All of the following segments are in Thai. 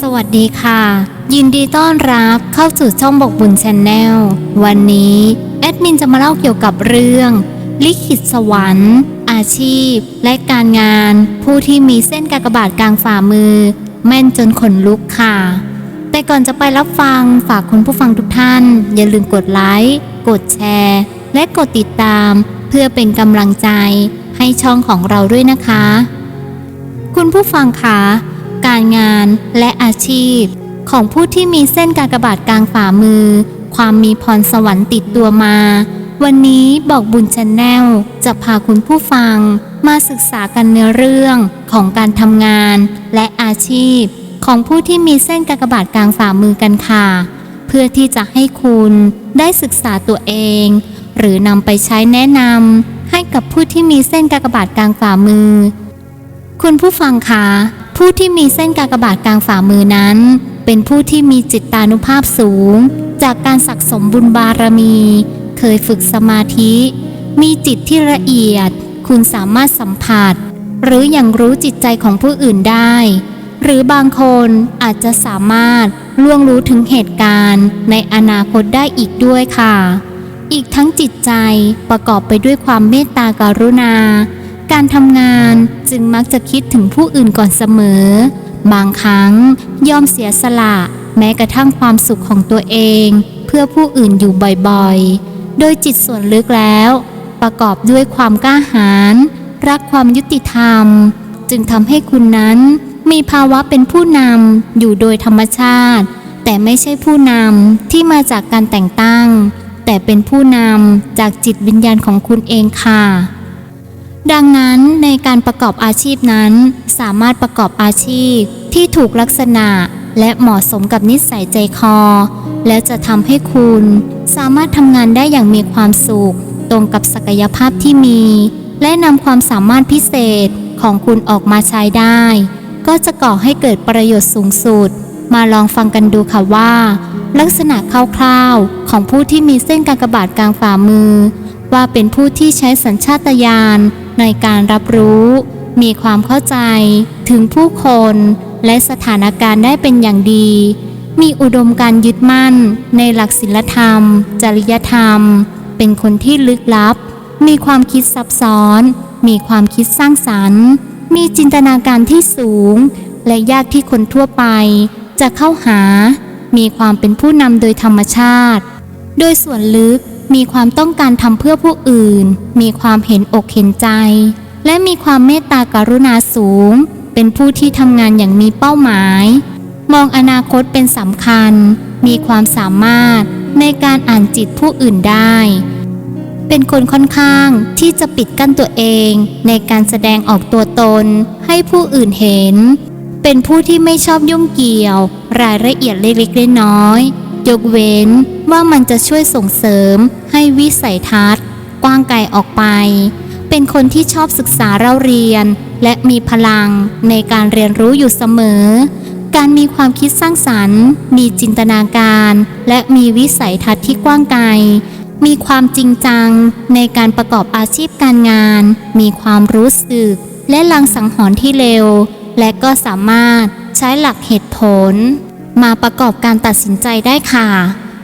สวัสดีค่ะ ยินดีต้อนรับเข้าสู่ช่องบอกบุญชนแนลวันนี้ แอดมินจะมาเล่าเกี่ยวกับเรื่อง ลิขิตสวรรค์ อาชีพ และการงาน ผู้ที่มีเส้นกากบาทกลางฝ่ามือ แม่นจนขนลุกค่ะ แต่ก่อนจะไปรับฟังฝากคุณผู้ฟังทุกท่าน อย่าลืมกดไลค์กดแชร์ และกดติดตาม เพื่อเป็นกำลังใจให้ช่องของเราด้วยนะคะ คุณผู้ฟังคะ การงานและอาชีพ ของผู้ที่มีเส้นกากบาทกลางฝ่ามือ ความมีพรสวรรค์ติดตัวมา วันนี้บอกบุญชนแนลจะพาคุณผู้ฟัง มาศึกษากันในเรื่องของการทำงาน และอาชีพ ของผู้ที่มีเส้นกากบาทกลางฝ่ามือกันค่ะ เพื่อที่จะให้คุณได้ศึกษาตัวเอง หรือนำไปใช้แนะนำให้กับผู้ที่มีเส้นกากบาทกลางฝ่ามือ คุณผู้ฟังคะ ผู้ที่มีเส้นกากบาทกลางฝ่ามือนั้น เป็นผู้ที่มีจิตตานุภาพสูง จากการสักสมบุญบารมี เคยฝึกสมาธิ มีจิตที่ละเอียด คุณสามารถสัมผัส หรืออย่างรู้จิตใจของผู้อื่นได้ หรือบางคนอาจจะสามารถล่วงรู้ถึงเหตุการณ์ในอนาคตได้อีกด้วยค่ะ อีกทั้งจิตใจประกอบไปด้วยความเมตตากรุณา การทำงานจึงมักจะคิดถึงผู้อื่นก่อนเสมอ บางครั้งยอมเสียสละ แม้กระทั่งความสุขของตัวเอง เพื่อผู้อื่นอยู่บ่อยๆ โดยจิตส่วนลึกแล้ว ประกอบด้วยความกล้าหาญรักความยุติธรรม จึงทำให้คุณนั้นมีภาวะเป็นผู้นำอยู่โดยธรรมชาติ แต่ไม่ใช่ผู้นำที่มาจากการแต่งตั้ง แต่เป็นผู้นำจากจิตวิญญาณของคุณเองค่ะ ดังนั้นในการประกอบอาชีพนั้นสามารถประกอบอาชีพที่ถูกลักษณะและเหมาะสมกับนิสัยใจคอ และจะทำให้คุณสามารถทำงานได้อย่างมีความสุข ตรงกับศักยภาพที่มี และนำความสามารถพิเศษของคุณออกมาใช้ได้ ก็จะก่อให้เกิดประโยชน์สูงสุด มาลองฟังกันดูค่ะว่า ลักษณะคร่าวๆของผู้ที่มีเส้นการกระบาทกลางฝ่ามือ ว่าเป็นผู้ที่ใช้สัญชาตญาณ ในการรับรู้ มีความเข้าใจถึงผู้คนและสถานการณ์ได้เป็นอย่างดี มีอุดมการยึดมั่นในหลักศีลธรรม จริยธรรม เป็นคนที่ลึกลับ มีความคิดซับซ้อน มีความคิดสร้างสรรค์ มีจินตนาการที่สูง และยากที่คนทั่วไป จะเข้าหา มีความเป็นผู้นำโดยธรรมชาติ โดยส่วนลึก มีความต้องการทำเพื่อผู้อื่น มีความเห็นอกเห็นใจ และมีความเมตตากรุณาสูง เป็นผู้ที่ทำงานอย่างมีเป้าหมาย มองอนาคตเป็นสำคัญ มีความสามารถในการอ่านจิตผู้อื่นได้ เป็นคนค่อนข้างที่จะปิดกั้นตัวเองในการแสดงออกตัวตนให้ผู้อื่นเห็น เป็นผู้ที่ไม่ชอบยุ่งเกี่ยว รายละเอียดเล็กๆน้อยๆ ยกเว้นว่ามันจะช่วยส่งเสริมให้วิสัยทัศน์ กว้างไกลออกไป เป็นคนที่ชอบศึกษาเล่าเรียน และมีพลังในการเรียนรู้อยู่เสมอ การมีความคิดสร้างสรรค์ มีจินตนาการ และมีวิสัยทัศน์ที่กว้างไกล มีความจริงจังในการประกอบอาชีพการงาน มีความรู้สึก และลังสังหรณ์ที่เร็ว และก็สามารถใช้หลักเหตุผล มาประกอบการตัดสินใจได้ค่ะ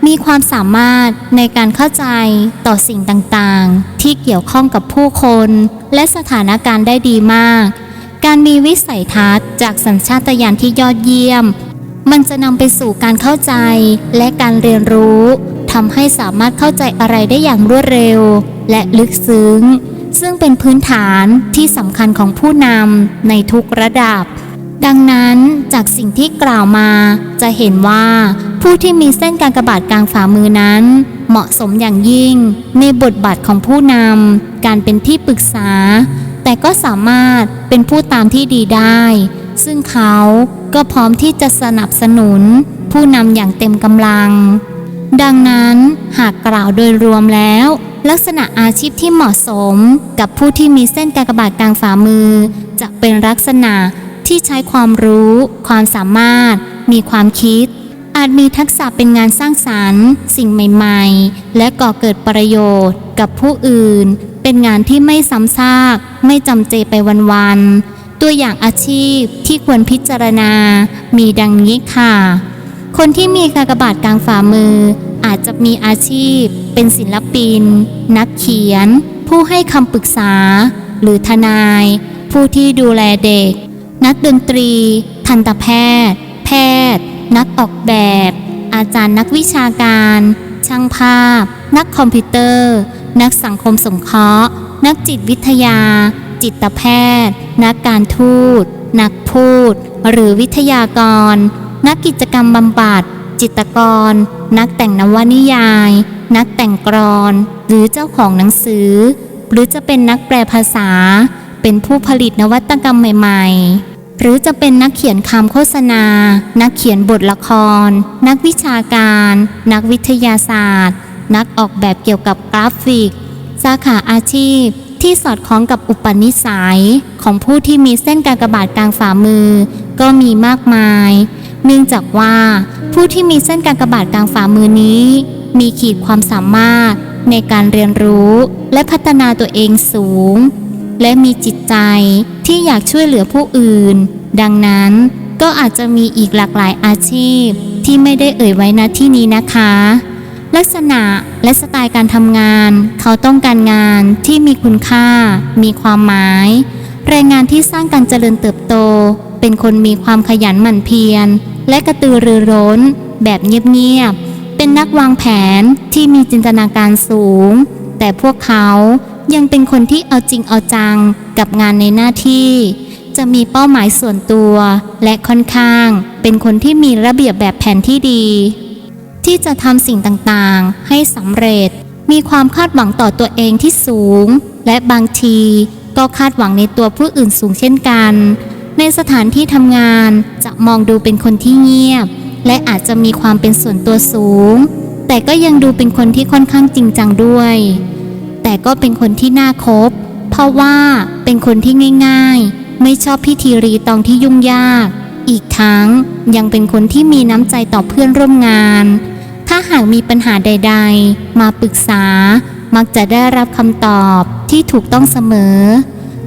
มีความสามารถในการเข้าใจต่อสิ่งต่างๆ ที่เกี่ยวข้องกับผู้คน และสถานการณ์ได้ดีมาก การมีวิสัยทัศน์จากสัญชาตญาณที่ยอดเยี่ยม มันจะนำไปสู่การเข้าใจและการเรียนรู้ทำให้สามารถเข้าใจอะไรได้อย่างรวดเร็ว และลึกซึ้ง ซึ่งเป็นพื้นฐานที่สำคัญของผู้นำในทุกระดับ ดังนั้นจากสิ่งที่กล่าวมาจะเห็นว่า ผู้ที่มีเส้นการกระบาดกลางฝ่ามือนั้น เหมาะสมอย่างยิ่งในบทบาทของผู้นำการเป็นที่ปรึกษา แต่ก็สามารถเป็นผู้ตามที่ดีได้ ซึ่งเขาก็พร้อมที่จะสนับสนุน ผู้นำอย่างเต็มกำลัง ดังนั้นหากกล่าวโดยรวมแล้ว ลักษณะอาชีพที่เหมาะสมกับผู้ที่มีเส้นการกระบาทกลางฝ่ามือ จะเป็นลักษณะ ที่ใช้ความรู้ ความสามารถ มีความคิด อาจมีทักษะเป็นงานสร้างสารรค์ สิ่งใหม่ๆ และก่อเกิดประโยชน์ กับผู้อื่น เป็นงานที่ไม่ซ้ำซาก ไม่จำเจไปวันๆ ตัวอย่างอาชีพที่ควรพิจารณา มีดังนี้ค่ะ คนที่มีกากบาทกลางฝ่ามือ อาจจะมีอาชีพ เป็นศิลปิน นักเขียน ผู้ให้คำปรึกษา หรือทนาย ผู้ที่ดูแลเด็ก นักดนตรี ทันตแพทย์ แพทย์ นักออกแบบ อาจารย์นักวิชาการ ช่างภาพ นักคอมพิวเตอร์ นักสังคมสงเคราะห์ นักจิตวิทยา จิตแพทย์ นักการทูต นักพูด หรือวิทยากร นักกิจกรรมบำบัด จิตกร นักแต่งนวนิยาย นักแต่งกรอน หรือเจ้าของหนังสือ หรือจะเป็นนักแปลภาษา เป็นผู้ผลิตนวัตกรรมใหม่ ๆ หรือจะเป็นนักเขียนคำโฆษณา นักเขียนบทละคร นักวิชาการ นักวิทยาศาสตร์ นักออกแบบเกี่ยวกับกราฟิก สาขาอาชีพที่สอดคล้องกับอุปนิสัยของผู้ที่มีเส้นการกระบาทกลางฝ่ามือ ก็มีมากมาย เนื่องจากว่าผู้ที่มีเส้นการกระบาทกลางฝ่ามือนี้ มีขีดความสามารถในการเรียนรู้และพัฒนาตัวเองสูง และมีจิตใจที่อยากช่วยเหลือผู้อื่น ดังนั้นก็อาจจะมีอีกหลากหลายอาชีพ ที่ไม่ได้เอ่ยไว้ณที่นี้นะคะ ลักษณะและสไตล์การทำงาน เขาต้องการงานที่มีคุณค่า มีความหมายแรงงานที่สร้างการเจริญเติบโต เป็นคนมีความขยันหมั่นเพียร และกระตือรือร้น แบบเงียบๆเป็นนักวางแผนที่มีจินตนาการสูง แต่พวกเขา ยังเป็นคนที่เอาจริงเอาจังกับงานในหน้าที่ จะมีเป้าหมายส่วนตัว และค่อนข้าง เป็นคนที่มีระเบียบแบบแผนที่ดี ที่จะทำสิ่งต่างๆ ให้สำเร็จ มีความคาดหวังต่อตัวเองที่สูง และบางทีก็คาดหวังในตัวผู้อื่นสูงเช่นกัน ในสถานที่ทำงานจะมองดูเป็นคนที่เงียบ และอาจจะมีความเป็นส่วนตัวสูง แต่ก็ยังดูเป็นคนที่ค่อนข้างจริงจังด้วย แต่ก็เป็นคนที่น่าคบ เพราะว่าเป็นคนที่ง่าย ๆ ไม่ชอบพิธีรีตองที่ยุ่งยาก อีกทั้งยังเป็นคนที่มีน้ำใจต่อเพื่อนร่วมงาน ถ้าหากมีปัญหาใด ๆ มาปรึกษา มักจะได้รับคำตอบที่ถูกต้องเสมอ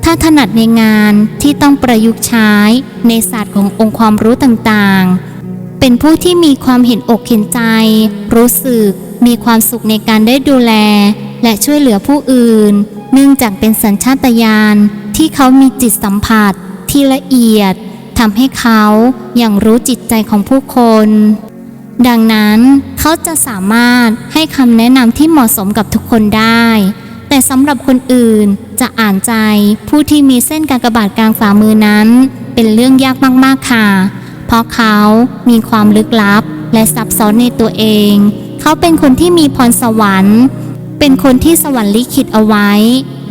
ถ้าถนัดในงานที่ต้องประยุกต์ใช้ในศาสตร์ขององค์ความรู้ต่างๆ เป็นผู้ที่มีความเห็นอกเห็นใจ รู้สึกมีความสุขในการได้ดูแล และช่วยเหลือผู้อื่น เนื่องจากเป็นสัญชาตญาณที่เขามีจิตสัมผัส ที่ละเอียดทำให้เขาอย่างรู้จิตใจของผู้คน ดังนั้นเขาจะสามารถให้คำแนะนำที่เหมาะสมกับทุกคนได้ แต่สำหรับคนอื่นจะอ่านใจผู้ที่มีเส้นการกระบาทกลางฝ่ามือนั้น เป็นเรื่องยากมากๆค่ะ เพราะเขามีความลึกลับและซับซ้อนในตัวเอง เขาเป็นคนที่มีพรสวรรค์ เป็นคนที่สวรรค์ลิขิตเอาไว้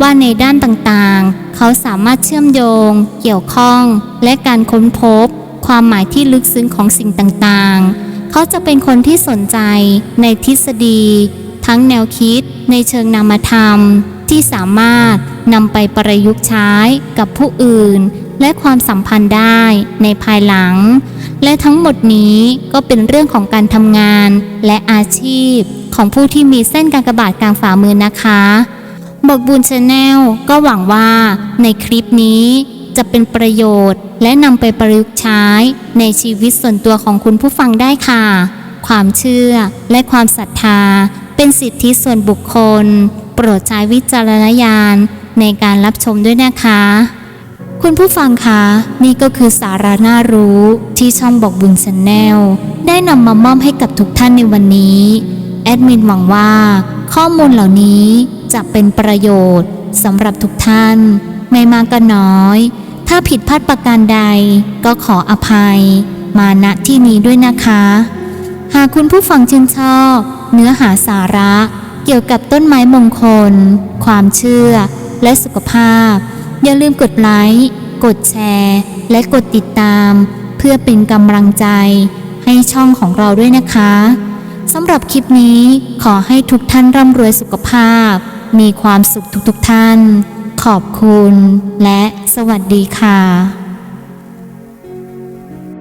ว่าในด้านต่างๆ เขาสามารถเชื่อมโยง เกี่ยวข้อง และการค้นพบ ความหมายที่ลึกซึ้งของสิ่งต่างๆ เขาจะเป็นคนที่สนใจในทฤษฎี ทั้งแนวคิด ในเชิงนามธรรม ที่สามารถนำไปประยุกต์ใช้กับผู้อื่น และความสัมพันธ์ได้ในภายหลัง และทั้งหมดนี้ก็เป็นเรื่องของการทำงานและอาชีพ ของผู้ที่มีเส้นการกระบาทกลางฝ่ามือนะคะบอกบุญชาแนลก็หวังว่าในคลิปนี้จะเป็นประโยชน์ และนำไปประยุกต์ใช้ในชีวิตส่วนตัวของคุณผู้ฟังได้ค่ะ ความเชื่อและความศรัทธา เป็นสิทธิส่วนบุคคล โปรดใช้วิจารณญาณในการรับชมด้วยนะคะ คุณผู้ฟังคะ นี่ก็คือสาระน่ารู้ที่ช่องบอกบุญชนแนลได้นำมามอบให้กับทุกท่านในวันนี้ แอดมินหวังว่า ข้อมูลเหล่านี้จะเป็นประโยชน์สำหรับทุกท่าน ไม่มากก็น้อย ถ้าผิดพลาดประการใดก็ขออภัย มาณที่นี้ด้วยนะคะ หากคุณผู้ฟังชื่นชอบ เนื้อหาสาระเกี่ยวกับต้นไม้มงคล ความเชื่อ และสุขภาพ อย่าลืมกดไลค์ กดแชร์ และกดติดตาม เพื่อเป็นกำลังใจให้ช่องของเราด้วยนะคะำหรับคลิปนี้ขอให้ทุกท่านร่ำรวยสุขภาพ มีความสุขทุกๆทท่าน ขอบคุณและสวัสดีค่ะ